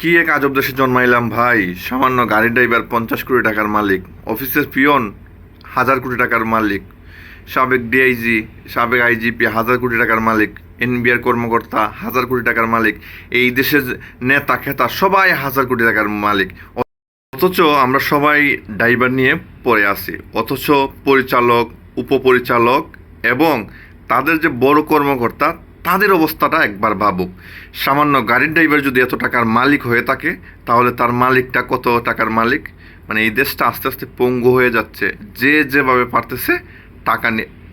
কি এক আজব দেশে জন্মাইলাম ভাই? সামান্য গাড়ি ড্রাইভার পঞ্চাশ কোটি টাকার মালিক, অফিসের পিয়ন হাজার কোটি টাকার মালিক, সাবেক ডিআইজি সাবেক আইজিপি হাজার কোটি টাকার মালিক এনবিআর কর্মকর্তা হাজার কোটি টাকার মালিক, এই দেশের নেতা খেতা সবাই হাজার কোটি টাকার মালিক। অথচ আমরা সবাই ড্রাইভার নিয়ে পড়ে আছি। অথচ পরিচালক, উপপরিচালক এবং তাদের যে বড় কর্মকর্তা তাদের অবস্থাটা একবার ভাবুক। সামান্য গাড়ির ড্রাইভার যদি এত টাকার মালিক হয়ে থাকে, তাহলে তার মালিকটা কত টাকার মালিক? মানে এই দেশটা আস্তে আস্তে পঙ্গু হয়ে যাচ্ছে। যে যেভাবে পারতেছে, টাকা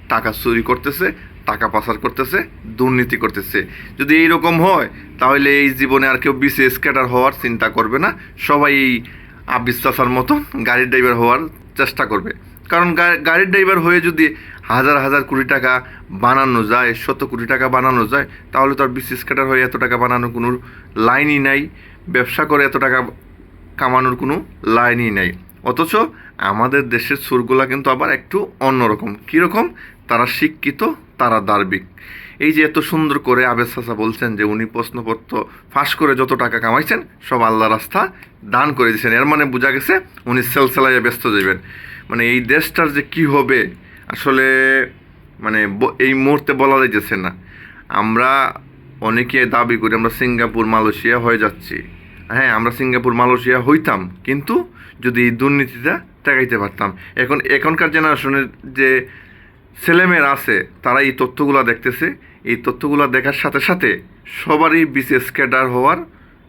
টাকা চুরি করতেছে, টাকা পাচার করতেছে, দুর্নীতি করতেছে। যদি এইরকম হয়, তাহলে এই জীবনে আর কেউ বিসিএস ক্যাডার হওয়ার চিন্তা করবে না। সবাই এই আবিশ্বাসার মতো গাড়ির ড্রাইভার হওয়ার চেষ্টা করবে। কারণ গাড়ির ড্রাইভার হয়ে যদি হাজার হাজার কোটি টাকা বানানো যায়, শত কোটি টাকা বানানো যায়, তাহলে তো আর বিসিএস ক্যাডার হয়ে এত টাকা বানানোর কোনো লাইনই নাই, ব্যবসা করে এত টাকা কামানোর কোনো লাইনই নাই। অথচ আমাদের দেশের সুরগুলা কিন্তু আবার একটু অন্যরকম। কীরকম? তারা শিক্ষিত, তারা দার্বিক। এই যে এত সুন্দর করে আবেদ সাসা বলছেন যে উনি প্রশ্নপত্র ফাঁস করে যত টাকা কামাইছেন, সব আল্লাহ রাস্তা দান করে দিয়েছেন। এর মানে বোঝা গেছে উনি সেলসেলায় ব্যস্ত যাবেন মানে এই দেশটার যে কি হবে আসলে মানে এই মুহূর্তে বলা যাইতেছে না। আমরা অনেকে দাবি করি আমরা সিঙ্গাপুর, মালয়েশিয়া হয়ে যাচ্ছি। হ্যাঁ আমরা সিঙ্গাপুর, মালয়েশিয়া হইতাম, কিন্তু যদি এই দুর্নীতিটা ঠেকাইতে পারতাম। এখন, এখনকার জেনারেশনের যে ছেলেমেয়েরা আছে, তারা এই তথ্যগুলো দেখতেছে। এই তথ্যগুলো দেখার সাথে সাথে সবারই বিশেষ ক্যাডার হওয়ার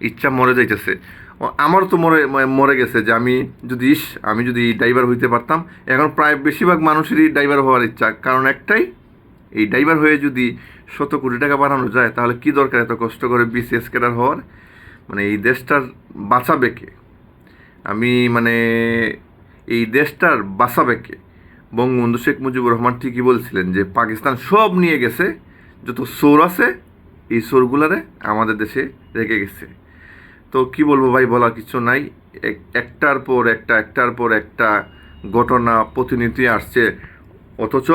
ইচ্ছা মরে যাইতেছে। ও, আমারও তো মরে মরে গেছে যে আমি যদি ইস আমি যদি ড্রাইভার হইতে পারতাম। এখন প্রায় বেশিরভাগ মানুষেরই ড্রাইভার হওয়ার ইচ্ছা। কারণ একটাই এই ড্রাইভার হয়ে যদি শত কোটি টাকা বানানো যায় তাহলে কি দরকার এত কষ্ট করে বিসিএস ক্যাডার হওয়ার? মানে এই দেশটার বাঁচাবে কে? আমি মানে এই দেশটার বাঁচাবে কে? বঙ্গবন্ধু শেখ মুজিবুর রহমান ঠিকই বলছিলেন যে পাকিস্তান সব নিয়ে গেছে যত সোর আছে এই সোরগুলারে আমাদের দেশে রেখে গেছে। তো কি বলব ভাই, বলার কিছু নাই। এক- একটার পর একটা, একটার পর একটা ঘটনা, প্রতিনিধি আসছে। অথচ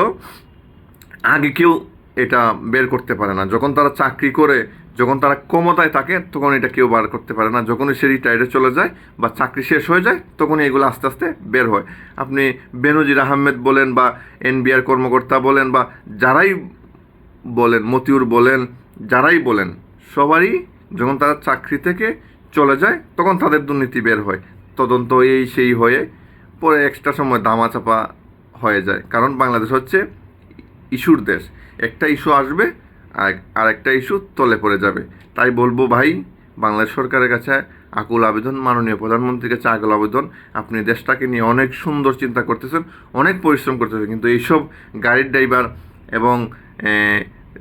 আগে কেউ এটা বের করতে পারে না। যখন তারা চাকরি করে, যখন তারা ক্ষমতায় থাকে, তখন এটা কেউ বার করতে পারে না। যখনই সে রিটায়ারে চলে যায় বা চাকরি শেষ হয়ে যায়, তখনই এগুলো আস্তে আস্তে বের হয়। আপনি বেনজির আহমেদ বলেন বা এনবিআর কর্মকর্তা বলেন বা যারাই বলেন, মতিউর বলেন, যারাই বলেন, সবারই যখন তারা চাকরি থেকে চলে যায়, তখন তাদের দুর্নীতি বের হয়। তদন্ত এই সেই হয়ে পরে এক্সট্রা সময় দামাচাপা হয়ে যায়। কারণ বাংলাদেশ হচ্ছে ইস্যুর দেশ। একটা ইস্যু আসবে, আর একটা ইস্যু তলে পড়ে যাবে। তাই বলব ভাই, বাংলাদেশ সরকারের কাছে আকুল আবেদন, মাননীয় প্রধানমন্ত্রীর কাছে আকুল আবেদন। আপনি দেশটাকে নিয়ে অনেক সুন্দর চিন্তা করতেছেন, অনেক পরিশ্রম করতেছেন, কিন্তু এইসব গাড়ির ড্রাইভার এবং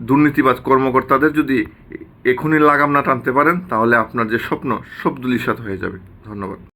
দুর্নীতিবাজ কর্মকর্তাদের যদি এখনই লাগাম না টানতে পারেন, তাহলে আপনার যে স্বপ্ন, সব দুলিশাত হয়ে যাবে। ধন্যবাদ।